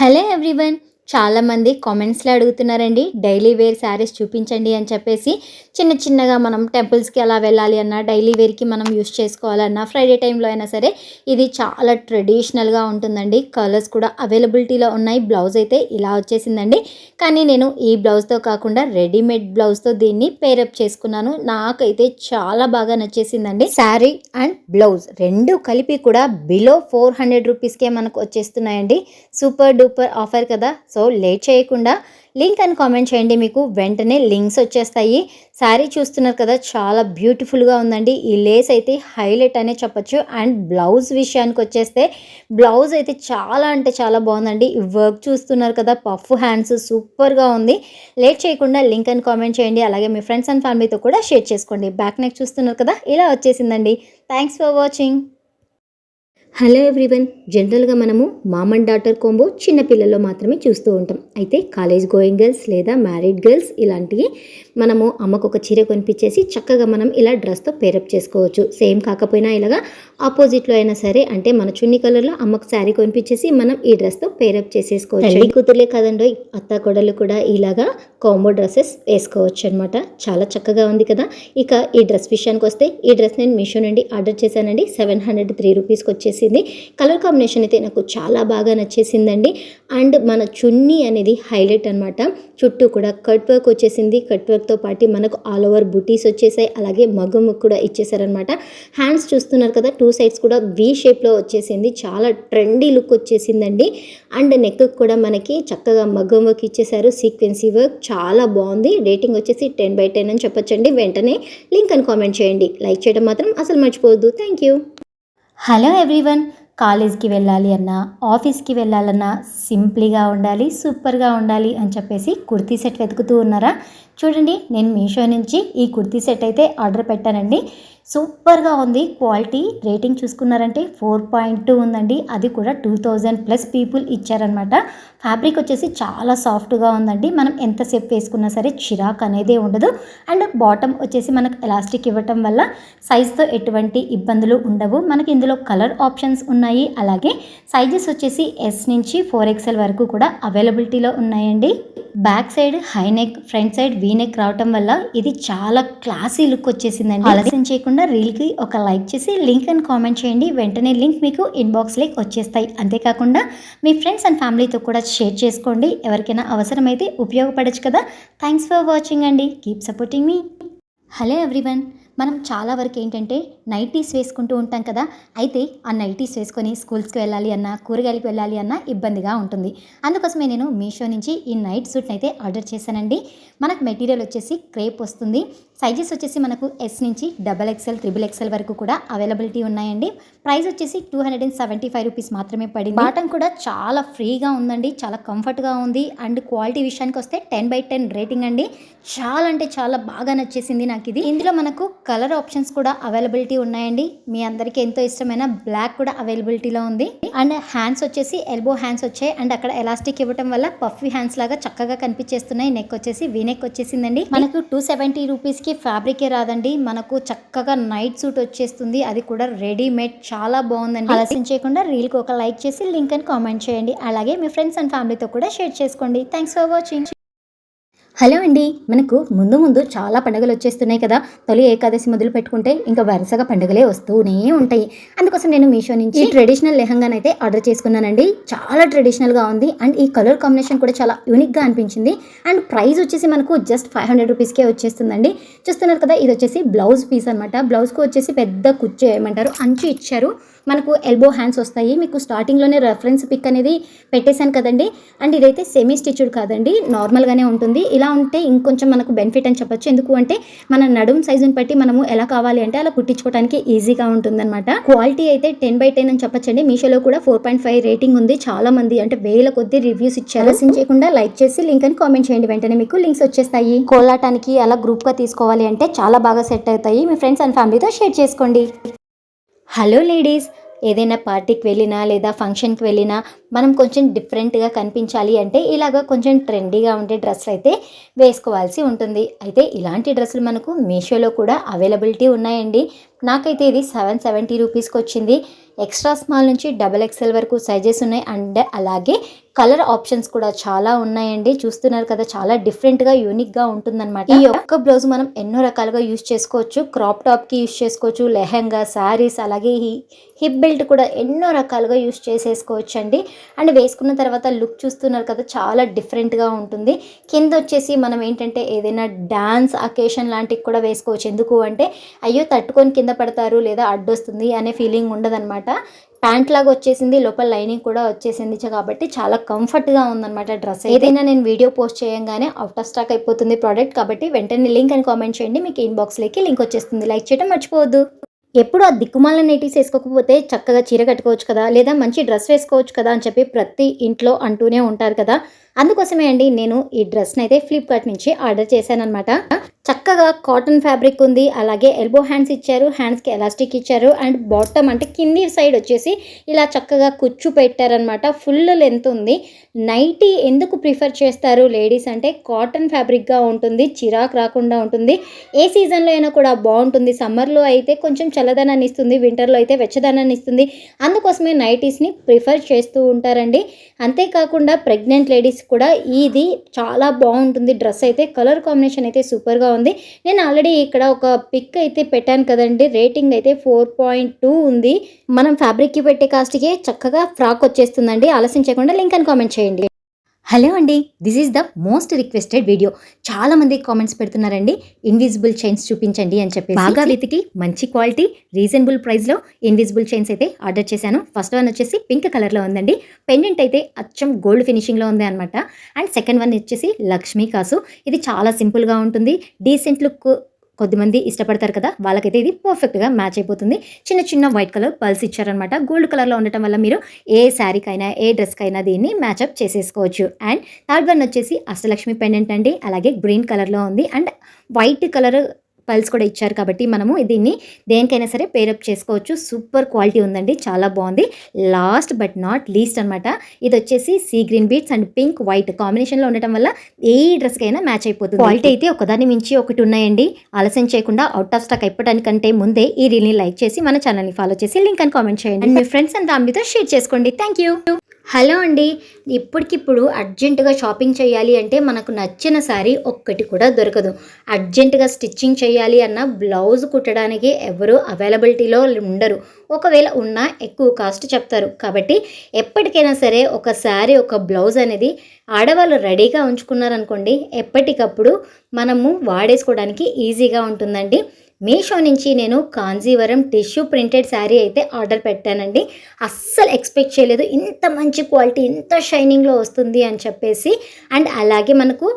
Hello everyone చాలామంది కామెంట్స్లో అడుగుతున్నారండి డైలీ వేర్ శారీస్ చూపించండి అని చెప్పేసి. చిన్న చిన్నగా మనం టెంపుల్స్కి అలా వెళ్ళాలి అన్నా డైలీ వేర్కి మనం యూస్ చేసుకోవాలన్నా ఫ్రైడే టైంలో అయినా సరే ఇది చాలా ట్రెడిషనల్గా ఉంటుందండి. కలర్స్ కూడా అవైలబిలిటీలో ఉన్నాయి. బ్లౌజ్ అయితే ఇలా వచ్చేసిందండి. కానీ నేను ఈ బ్లౌజ్తో కాకుండా రెడీమేడ్ బ్లౌజ్తో దీన్ని పేరప్ చేసుకున్నాను. నాకైతే చాలా బాగా నచ్చేసిందండి. శారీ అండ్ బ్లౌజ్ రెండు కలిపి కూడా బిలో ఫోర్ హండ్రెడ్ రూపీస్కే మనకు వచ్చేస్తున్నాయండి. సూపర్ డూపర్ ఆఫర్ కదా. సో సో లేట్ చేయకుండా లింక్ అని కామెంట్ చేయండి. మీకు వెంటనే లింక్స్ వచ్చేస్తాయి. శారీ చూస్తున్నారు కదా చాలా బ్యూటిఫుల్గా ఉందండి. ఈ లేస్ అయితే హైలైట్ అనే చెప్పొచ్చు. అండ్ బ్లౌజ్ విషయానికి వచ్చేస్తే బ్లౌజ్ అయితే చాలా అంటే చాలా బాగుందండి. ఈ వర్క్ చూస్తున్నారు కదా పఫ్ హ్యాండ్స్ సూపర్గా ఉంది. లేట్ చేయకుండా లింక్ అని కామెంట్ చేయండి. అలాగే మీ ఫ్రెండ్స్ అండ్ ఫ్యామిలీతో కూడా షేర్ చేసుకోండి. బ్యాక్ నెక్ చూస్తున్నారు కదా ఇలా వచ్చేసిందండి. Thanks for watching. Hello everyone జనరల్గా మనము మామ్ అండ్ డాటర్ కోంబో చిన్నపిల్లల్లో మాత్రమే చూస్తూ ఉంటాం. అయితే కాలేజ్ గోయింగ్ గర్ల్స్ లేదా మ్యారీడ్ గర్ల్స్ ఇలాంటివి మనము అమ్మకు ఒక చీర కొనిపించేసి చక్కగా మనం ఇలా డ్రెస్తో పేరప్ చేసుకోవచ్చు. సేమ్ కాకపోయినా ఇలాగా ఆపోజిట్లో అయినా సరే అంటే మన చున్ని కలర్లో అమ్మకు శారీ కొనిపించేసి మనం ఈ డ్రెస్తో పేరప్ చేసేసుకోవచ్చు. తల్లి కూతుర్లే కాదండి అత్త కొడలు కూడా ఇలాగా కాంబో డ్రెస్సెస్ వేసుకోవచ్చు అనమాట చాలా చక్కగా ఉంది కదా. ఇక ఈ డ్రెస్ విషయానికి వస్తే ఈ డ్రెస్ నేను మీషో నుండి ఆర్డర్ చేశానండి. సెవెన్ హండ్రెడ్ త్రీ రూపీస్కి వచ్చేసింది కలర్ కాంబినేషన్ అయితే నాకు చాలా బాగా నచ్చేసిందండి. అండ్ మన చున్నీ అనేది హైలైట్ అనమాట చుట్టూ కూడా కట్ వర్క్ వచ్చేసింది. కట్ వర్క్తో పాటు మనకు ఆల్ ఓవర్ బుటీస్ వచ్చేసాయి. అలాగే మగ్గం కూడా ఇచ్చేసారనమాట హ్యాండ్స్ చూస్తున్నారు కదా టూ సైడ్స్ కూడా వి షేప్లో వచ్చేసింది. చాలా ట్రెండీ లుక్ వచ్చేసిందండి. అండ్ నెక్ కూడా మనకి చక్కగా మగ్గం వర్క్ ఇచ్చేసారు. సీక్వెన్సీ వర్క్ చాలా బాగుంది. రేటింగ్ వచ్చేసి టెన్ బై టెన్ అని చెప్పొచ్చండి. వెంటనే లింక్ అని కామెంట్ చేయండి. లైక్ చేయడం మాత్రం అసలు మర్చిపోవద్దు. థ్యాంక్ యూ హలో ఎవ్రీవన్ కాలేజ్కి వెళ్ళాలి అన్నా ఆఫీస్కి వెళ్ళాలన్నా సింప్లీగా ఉండాలి సూపర్గా ఉండాలి అని చెప్పేసి కుర్తీ సెట్ వెతుకుతూ ఉన్నారా? చూడండి నేను మీషో నుంచి ఈ కుర్తీ సెట్ అయితే ఆర్డర్ పెట్టానండి. సూపర్గా ఉంది. క్వాలిటీ రేటింగ్ చూసుకున్నారంటే ఫోర్ పాయింట్ టూ ఉందండి. అది కూడా టూ థౌజండ్ ప్లస్ పీపుల్ ఇచ్చారనమాట ఫ్యాబ్రిక్ వచ్చేసి చాలా సాఫ్ట్గా ఉందండి. మనం ఎంతసేపు వేసుకున్నా సరే చిరాక్ అనేది ఉండదు. అండ్ బాటమ్ వచ్చేసి మనకు ఎలాస్టిక్ ఇవ్వటం వల్ల సైజ్తో ఎటువంటి ఇబ్బందులు ఉండవు. మనకి ఇందులో కలర్ ఆప్షన్స్ ఉన్నాయి. అలాగే సైజెస్ వచ్చేసి ఎస్ నుంచి ఫోర్ ఎక్స్ఎల్ వరకు కూడా అవైలబిలిటీలో ఉన్నాయండి. Back side high neck front side V neck రావటం వల్ల ఇది చాలా క్లాసీ లుక్ వచ్చేసిందండి. ఆలస్యం చేయకుండా రీల్కి ఒక లైక్ చేసి లింక్ అండ్ కామెంట్ చేయండి. వెంటనే లింక్ మీకు ఇన్బాక్స్ లేక్ వచ్చేస్తాయి. అంతేకాకుండా మీ ఫ్రెండ్స్ అండ్ ఫ్యామిలీతో కూడా షేర్ చేసుకోండి. ఎవరికైనా అవసరమైతే ఉపయోగపడచ్చు కదా. థ్యాంక్స్ ఫర్ వాచింగ్ అండి. కీప్ సపోర్టింగ్ మీ. Hello everyone. మనం చాలా వరకు ఏంటంటే నైటీస్ వేసుకుంటూ ఉంటాం కదా అయితే ఆ నైటీస్ వేసుకొని స్కూల్స్కి వెళ్ళాలి అన్నా కూరగాయలకు వెళ్ళాలి అన్నా ఇబ్బందిగా ఉంటుంది. అందుకోసమే నేను మీషో నుంచి ఈ నైట్ సూట్ని అయితే ఆర్డర్ చేశానండి. మనకు మెటీరియల్ వచ్చేసి క్రేప్ వస్తుంది. సైజెస్ వచ్చేసి మనకు ఎస్ నుంచి డబల్ ఎక్స్ఎల్ త్రిబుల్ ఎక్స్ఎల్ వరకు కూడా అవైలబిలిటీ ఉన్నాయండి. ప్రైస్ వచ్చేసి two hundred and seventy five rupees మాత్రమే పడింది. బాటం కూడా చాలా ఫ్రీగా ఉందండి చాలా కంఫర్ట్గా ఉంది. అండ్ క్వాలిటీ విషయానికి వస్తే టెన్ బై టెన్ రేటింగ్ అండి. చాలా అంటే చాలా బాగా నచ్చేసింది నాకు ఇది. ఇందులో మనకు కలర్ ఆప్షన్స్ కూడా అవైలబిలిటీ ఉన్నాయండి. మీ అందరికీ ఎంతో ఇష్టమైన బ్లాక్ కూడా అవైలబిలిటీలో ఉంది. అండ్ హ్యాండ్స్ వచ్చేసి ఎల్బో హ్యాండ్స్ వచ్చాయి. అండ్ అక్కడ ఎలాస్టిక్ ఇవ్వటం వల్ల పఫీ హ్యాండ్స్ లాగా చక్కగా కనిపించేస్తున్నాయి. నెక్ వచ్చేసి వీ నెక్ వచ్చేసిందండి. మనకు టూ సెవెంటీ రూపీస్కి ఫ్యాబ్రికే రాదండి. మనకు చక్కగా నైట్ సూట్ వచ్చేస్తుంది. అది కూడా రెడీమేడ్. చాలా బాగుందండి. ఆలస్యం చేయకుండా రీల్కి ఒక లైక్ చేసి లింక్ అని కామెంట్ చేయండి. అలాగే మీ ఫ్రెండ్స్ అండ్ ఫ్యామిలీతో కూడా షేర్ చేసుకోండి. Thanks for watching. హలో అండి మనకు ముందు ముందు చాలా పండుగలు వచ్చేస్తున్నాయి కదా. తొలి ఏకాదశి మొదలు పెట్టుకుంటే ఇంకా వరుసగా పండుగలే వస్తూనే ఉంటాయి. అందుకోసం నేను మీషో నుంచి ట్రెడిషనల్ లెహంగానైతే ఆర్డర్ చేసుకున్నానండి. చాలా ట్రెడిషనల్గా ఉంది అండ్ ఈ కలర్ కాంబినేషన్ కూడా చాలా యూనిక్గా అనిపించింది. అండ్ ప్రైస్ వచ్చేసి మనకు జస్ట్ ఫైవ్ హండ్రెడ్ రూపీస్కే వచ్చేస్తుందండి. చూస్తున్నారు కదా ఇది వచ్చేసి బ్లౌజ్ పీస్ అనమాట బ్లౌజ్కు వచ్చేసి పెద్ద కుచ్చు ఏమంటారు అంచు ఇచ్చారు. మనకు ఎల్బో హ్యాండ్స్ వస్తాయి. మీకు స్టార్టింగ్లోనే రెఫరెన్స్ పిక్ అనేది పెట్టేశాను కదండి. అండ్ ఇదైతే సెమీ స్టిచ్డ్ కాదండి. నార్మల్గానే ఉంటుంది. ఇలా ఉంటే ఇంకొంచెం మనకు బెనిఫిట్ అని చెప్పొచ్చు. ఎందుకు అంటే మన నడుం సైజుని బట్టి మనము ఎలా కావాలి అంటే అలా కుట్టించుకోవడానికి ఈజీగా ఉంటుందన్నమాట. క్వాలిటీ అయితే టెన్ బై టెన్ అని చెప్పొచ్చండి. మీషోలో కూడా ఫోర్ పాయింట్ ఫైవ్ రేటింగ్ ఉంది. చాలా మంది అంటే వేల కొద్ది రివ్యూస్ ఇచ్చారు. చేయకుండా లైక్ చేసి లింక్ అని కామెంట్ చేయండి. వెంటనే మీకు లింక్స్ వచ్చేస్తాయి. కోలాటానికి అలా గ్రూప్గా తీసుకోవాలి అంటే చాలా బాగా సెట్ అవుతాయి. మీ ఫ్రెండ్స్ అండ్ ఫ్యామిలీతో షేర్ చేసుకోండి. హలో లేడీస్ ఏదైనా పార్టీకి వెళ్ళినా లేదా ఫంక్షన్కి వెళ్ళినా మనం కొంచెం డిఫరెంట్గా కనిపించాలి అంటే ఇలాగ కొంచెం ట్రెండీగా ఉండే డ్రెస్సులు అయితే వేసుకోవాల్సి ఉంటుంది. అయితే ఇలాంటి డ్రెస్సులు మనకు మీషోలో కూడా అవైలబిలిటీ ఉన్నాయండి. నాకైతే ఇది సెవెన్ సెవెంటీ రూపీస్కి వచ్చింది. ఎక్స్ట్రా స్మాల్ నుంచి డబల్ ఎక్స్ఎల్ వరకు సైజెస్ ఉన్నాయి. అండ్ అలాగే కలర్ ఆప్షన్స్ కూడా చాలా ఉన్నాయండి. చూస్తున్నారు కదా చాలా డిఫరెంట్గా యూనిక్గా ఉంటుందన్నమాట. ఈ ఒక్క బ్లౌజ్ మనం ఎన్నో రకాలుగా యూస్ చేసుకోవచ్చు. క్రాప్ టాప్కి యూస్ చేసుకోవచ్చు. లెహంగా శారీస్ అలాగే హిప్ బెల్ట్ కూడా ఎన్నో రకాలుగా యూస్ చేసేసుకోవచ్చు అండి అండ్ వేసుకున్న తర్వాత లుక్ చూస్తున్నారు కదా చాలా డిఫరెంట్గా ఉంటుంది. కింద వచ్చేసి మనం ఏంటంటే ఏదైనా డ్యాన్స్ అకేషన్ లాంటివి కూడా వేసుకోవచ్చు. ఎందుకు అంటే అయ్యో తట్టుకొని కింద పడతారు లేదా అడ్డొస్తుంది అనే ఫీలింగ్ ఉండదన్నమాట. ప్యాంట్ లాగా వచ్చేసింది లోపల లైనింగ్ కూడా వచ్చేసింది కాబట్టి చాలా కంఫర్ట్గా ఉందన్నమాట డ్రెస్ ఏదైనా నేను వీడియో పోస్ట్ చేయంగానే అవుట్ ఆఫ్ స్టాక్ అయిపోతుంది ప్రోడక్ట్ కాబట్టి వెంటనే లింక్ అని కామెంట్ చేయండి. మీకు ఇన్బాక్స్లోకి లింక్ వచ్చేస్తుంది. లైక్ చేయడం మర్చిపోవద్దు. ఎప్పుడు ఆ దిక్కుమాల నైటీస్ వేసుకోకపోతే చక్కగా చీర కట్టుకోవచ్చు కదా లేదా మంచి డ్రెస్ వేసుకోవచ్చు కదా అని చెప్పి ప్రతి ఇంట్లో అంటూనే ఉంటారు కదా. అందుకోసమే అండి నేను ఈ డ్రెస్ని అయితే ఫ్లిప్కార్ట్ నుంచి ఆర్డర్ చేశాను అనమాట చక్కగా కాటన్ ఫ్యాబ్రిక్ ఉంది అలాగే ఎల్బో హ్యాండ్స్ ఇచ్చారు హ్యాండ్స్కి ఎలాస్టిక్ ఇచ్చారు అండ్ బాటమ్ అంటే కింది సైడ్ వచ్చేసి ఇలా చక్కగా కుచ్చు పెట్టారనమాట ఫుల్ లెంత్ ఉంది. నైటీ ఎందుకు ప్రిఫర్ చేస్తారు లేడీస్ అంటే కాటన్ ఫ్యాబ్రిక్గా ఉంటుంది చిరాకు రాకుండా ఉంటుంది. ఏ సీజన్లో అయినా కూడా బాగుంటుంది సమ్మర్లో అయితే కొంచెం చల్లదనాన్ని ఇస్తుంది వింటర్లో అయితే వెచ్చదనాన్ని ఇస్తుంది. అందుకోసమే నైటీస్ని ప్రిఫర్ చేస్తూ ఉంటారండి. అంతేకాకుండా ప్రెగ్నెంట్ లేడీస్ కూడా ఇది చాలా బాగుంటుంది. డ్రెస్ అయితే కలర్ కాంబినేషన్ అయితే సూపర్గా ఉంది. నేను ఆల్రెడీ ఇక్కడ ఒక పిక్ అయితే పెట్టాను కదండి. రేటింగ్ అయితే ఫోర్ పాయింట్ టూ ఉంది. మనం ఫ్యాబ్రిక్కి పెట్టే కాస్ట్కి చక్కగా ఫ్రాక్ వచ్చేస్తుందండి. ఆలస్యం చేయకుండా లింక్ అని కామెంట్ చేయండి. హలో అండి this is the most requested video చాలా మంది కామెంట్స్ పెడుతున్నారండి ఇన్విజిబుల్ చైన్స్ చూపించండి అని చెప్పి బాగా వెతికి మంచి క్వాలిటీ రీజనబుల్ ప్రైస్లో ఇన్విజిబుల్ చైన్స్ అయితే ఆర్డర్ చేశాను. ఫస్ట్ వన్ వచ్చేసి పింక్ కలర్లో ఉందండి. పెండెంట్ అయితే అచ్చం గోల్డ్ ఫినిషింగ్లో ఉంది అనమాట అండ్ సెకండ్ వన్ వచ్చేసి లక్ష్మీ కాసు. ఇది చాలా సింపుల్గా ఉంటుంది. డీసెంట్ లుక్ కొద్దిమంది ఇష్టపడతారు కదా వాళ్ళకైతే ఇది పర్ఫెక్ట్గా మ్యాచ్ అయిపోతుంది. చిన్న చిన్న వైట్ కలర్ పల్స్ ఇచ్చారనమాట గోల్డ్ కలర్లో ఉండటం వల్ల మీరు ఏ శారీకైనా ఏ డ్రెస్కైనా దీన్ని మ్యాచ్అప్ చేసేసుకోవచ్చు. అండ్ థర్డ్ వన్ వచ్చేసి అష్టలక్ష్మి పెండెంట్ అండి. అలాగే గ్రీన్ కలర్లో ఉంది. అండ్ వైట్ కలర్ పల్స్ కూడా ఇచ్చారు కాబట్టి మనము దీన్ని దేనికైనా సరే పేరప్ చేసుకోవచ్చు. సూపర్ క్వాలిటీ ఉందండి. చాలా బాగుంది. లాస్ట్ బట్ నాట్ లీస్ట్ అనమాట ఇది వచ్చేసి sea green beads and pink white కాంబినేషన్లో ఉండటం వల్ల ఏ డ్రెస్కైనా మ్యాచ్ అయిపోతుంది. క్వాలిటీ అయితే ఒకదాని మించి ఒకటి ఉన్నాయండి. ఆలస్యం చేయకుండా అవుట్ ఆఫ్ స్టాక్ అయిపోవడానికంటే ముందే ఈ రీల్ని లైక్ చేసి మన ఛానల్ని ఫాలో చేసి లింక్ అని కామెంట్ చేయండి. అండ్ మీ ఫ్రెండ్స్ అండ్ ఫ్యామిలీతో షేర్ చేసుకోండి. థ్యాంక్ యూ హలో అండి. ఇప్పటికిప్పుడు అర్జెంటుగా షాపింగ్ చేయాలి అంటే మనకు నచ్చిన శారీ ఒక్కటి కూడా దొరకదు. అర్జెంటుగా స్టిచ్చింగ్ చేయాలి అన్న బ్లౌజ్ కుట్టడానికి ఎవరు అవైలబిలిటీలో ఉండరు. ఒకవేళ ఉన్నా ఎక్కువ కాస్ట్ చెప్తారు. కాబట్టి ఎప్పటికైనా సరే ఒక శారీ ఒక బ్లౌజ్ అనేది ఆడవాళ్ళు రెడీగా ఉంచుకున్నారనుకోండి ఎప్పటికప్పుడు మనము వాడేసుకోవడానికి ఈజీగా ఉంటుందండి. మీషో నుంచి నేను కాంజీవరం టిష్యూ ప్రింటెడ్ శారీ అయితే ఆర్డర్ పెట్టానండి. అస్సలు ఎక్స్పెక్ట్ చేయలేదు. ఇంత మంచి క్వాలిటీ ఇంత షైనింగ్లో వస్తుంది అని చెప్పేసి. అండ్ అలాగే మనకు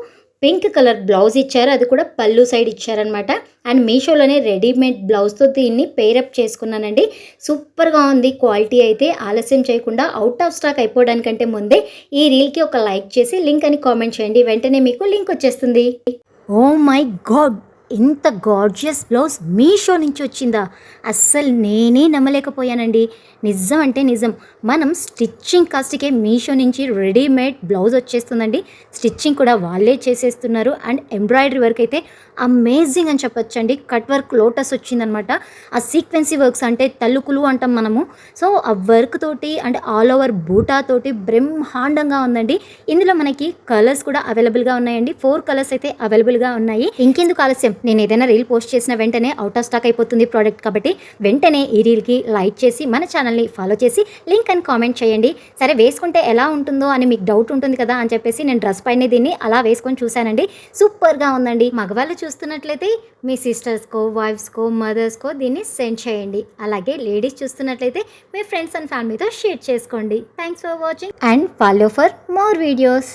పింక్ కలర్ బ్లౌజ్ ఇచ్చారు. అది కూడా పళ్ళు సైడ్ ఇచ్చారనమాట అండ్ మీషోలోనే రెడీమేడ్ బ్లౌజ్తో దీన్ని పేరప్ చేసుకున్నానండి. సూపర్గా ఉంది. క్వాలిటీ అయితే ఆలస్యం చేయకుండా అవుట్ ఆఫ్ స్టాక్ అయిపోవడానికంటే ముందే ఈ రీల్కి ఒక లైక్ చేసి లింక్ అని కామెంట్ చేయండి. వెంటనే మీకు లింక్ వచ్చేస్తుంది. Oh my God! ఇంత గార్జియస్ బ్లౌజ్ మీషో నుంచి వచ్చిందా? అస్సలు నేనే నమ్మలేకపోయానండి. నిజం అంటే నిజం. మనం స్టిచ్చింగ్ కాస్ట్కే మీషో నుంచి రెడీమేడ్ బ్లౌజ్ వచ్చేస్తుందండి. స్టిచ్చింగ్ కూడా వాళ్ళే చేసేస్తున్నారు. అండ్ ఎంబ్రాయిడరీ వర్క్ అయితే అమేజింగ్ అని చెప్పొచ్చండి. కట్ వర్క్ లోటస్ వచ్చిందనమాట. ఆ సీక్వెన్సీ వర్క్స్ అంటే తల్లుకులు అంటాం మనము. సో ఆ వర్క్ తోటి అండ్ ఆల్ ఓవర్ బూటా తోటి బ్రహ్మాండంగా ఉందండి. ఇందులో మనకి కలర్స్ కూడా అవైలబుల్గా ఉన్నాయండి. ఫోర్ కలర్స్ అయితే అవైలబుల్గా ఉన్నాయి. ఇంకెందుకు ఆలస్యం? నేను ఏదైనా రీల్ పోస్ట్ చేసిన వెంటనే అవుట్ ఆఫ్ స్టాక్ అయిపోతుంది ప్రోడక్ట్ కాబట్టి వెంటనే ఈ రీల్కి లైక్ చేసి మన ఛానల్ని ఫాలో చేసి లింక్ అని కామెంట్ చేయండి. సరే వేసుకుంటే ఎలా ఉంటుందో అని మీకు డౌట్ ఉంటుంది కదా అని చెప్పేసి నేను డ్రెస్ పైన దీన్ని అలా వేసుకొని చూశానండి. సూపర్గా ఉందండి. మగవాళ్ళు చూస్తున్నట్లయితే మీ సిస్టర్స్కో వైఫ్స్కో మదర్స్కో దీన్ని సెండ్ చేయండి. అలాగే లేడీస్ చూస్తున్నట్లయితే మీ ఫ్రెండ్స్ అండ్ ఫ్యామిలీతో షేర్ చేసుకోండి. Thanks for watching and follow for more videos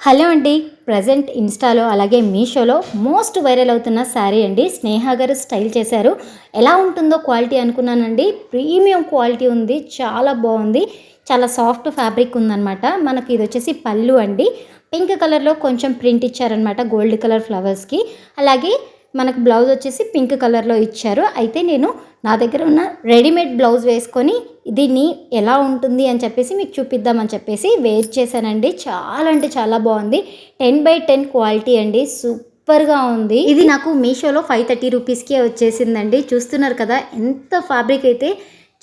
hello అండి. ప్రజెంట్ ఇన్స్టాలో అలాగే మీషోలో మోస్ట్ వైరల్ అవుతున్న శారీ అండి. స్నేహ గారు స్టైల్ చేశారు. ఎలా ఉంటుందో క్వాలిటీ అనుకున్నానండి. ప్రీమియం క్వాలిటీ ఉంది. చాలా బాగుంది. చాలా సాఫ్ట్ ఫ్యాబ్రిక్ ఉందన్నమాట. మనకి ఇది వచ్చేసి పళ్ళు అండి. పింక్ కలర్లో కొంచెం ప్రింట్ ఇచ్చారనమాట గోల్డ్ కలర్ ఫ్లవర్స్కి. అలాగే మనకు బ్లౌజ్ వచ్చేసి పింక్ కలర్లో ఇచ్చారు. అయితే నేను నా దగ్గర ఉన్న రెడీమేడ్ బ్లౌజ్ వేసుకొని దీన్ని ఎలా ఉంటుంది అని చెప్పేసి మీకు చూపిద్దామని చెప్పేసి వేర్ చేశానండి. చాలా అంటే చాలా బాగుంది. టెన్ బై టెన్ క్వాలిటీ అండి. సూపర్గా ఉంది. ఇది నాకు మీషోలో ఫైవ్ థర్టీ రూపీస్కే వచ్చేసిందండి. చూస్తున్నారు కదా ఎంత ఫ్యాబ్రిక్ అయితే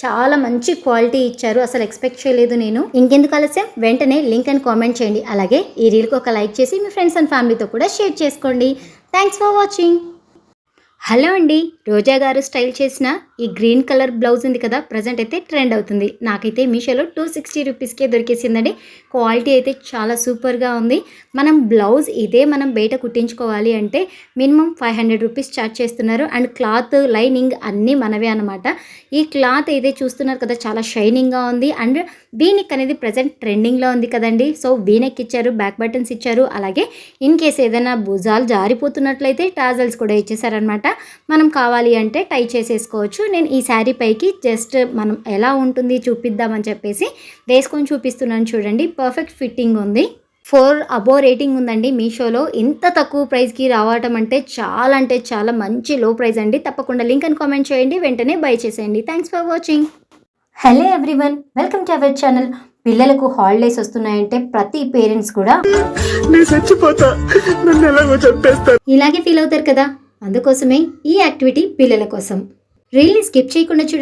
చాలా మంచి క్వాలిటీ ఇచ్చారు. అసలు ఎక్స్పెక్ట్ చేయలేదు నేను. ఇంకెందుకు ఆలస్యం? వెంటనే లింక్ అని కామెంట్ చేయండి. అలాగే ఈ రీల్కి ఒక లైక్ చేసి మీ ఫ్రెండ్స్ అండ్ ఫ్యామిలీతో కూడా షేర్ చేసుకోండి. Thanks for watching. హలో అండి. రోజా గారు స్టైల్ చేసిన ఈ గ్రీన్ కలర్ బ్లౌజ్ ఉంది కదా ప్రజెంట్ అయితే ట్రెండ్ అవుతుంది. నాకైతే మీషోలో టూ సిక్స్టీ రూపీస్కే దొరికేసిందండి. క్వాలిటీ అయితే చాలా సూపర్గా ఉంది. మనం బ్లౌజ్ ఇదే మనం బయట కుట్టించుకోవాలి అంటే minimum five hundred rupees charge చేస్తున్నారు. అండ్ క్లాత్ లైనింగ్ అన్నీ మనవే అనమాట ఈ క్లాత్ అయితే చూస్తున్నారు కదా చాలా షైనింగ్గా ఉంది. అండ్ వీనిక్ అనేది ప్రజెంట్ ట్రెండింగ్లో ఉంది కదండి. సో వీనెక్ ఇచ్చారు బ్యాక్ బటన్స్ ఇచ్చారు. అలాగే ఇన్ కేస్ ఏదైనా భుజాలు జారిపోతున్నట్లయితే టాజల్స్ కూడా ఇచ్చేసారనమాట మనం కావాలి అంటే టై చేసేసుకోవచ్చు. నేను ఈ శారీ పైకి జస్ట్ మనం ఎలా ఉంటుంది చూపిద్దామని చెప్పేసి వేసుకొని చూపిస్తున్నాను చూడండి. పర్ఫెక్ట్ ఫిట్టింగ్ ఉంది. ఫోర్ అబో రేటింగ్ ఉందండి మీషోలో. ఇంత తక్కువ ప్రైస్కి రావటం అంటే చాలా అంటే చాలా మంచి లో ప్రైస్ అండి. తప్పకుండా లింక్ అని కామెంట్ చేయండి. వెంటనే బై చేసేయండి. Thanks for watching hello everyone welcome to our channel పిల్లలకు హాలిడేస్ వస్తున్నాయంటే ప్రతి పేరెంట్స్ కూడా నేను చచ్చిపోతా. నన్ను ఎలాగో చంపేస్తారు. ఇలాగే ఫీల్ అవుతారు కదా? అందుకోసమే ఈ యాక్టివిటీ పిల్లల కోసం. రీల్ని స్కిప్ చేయకుండా చూడండి.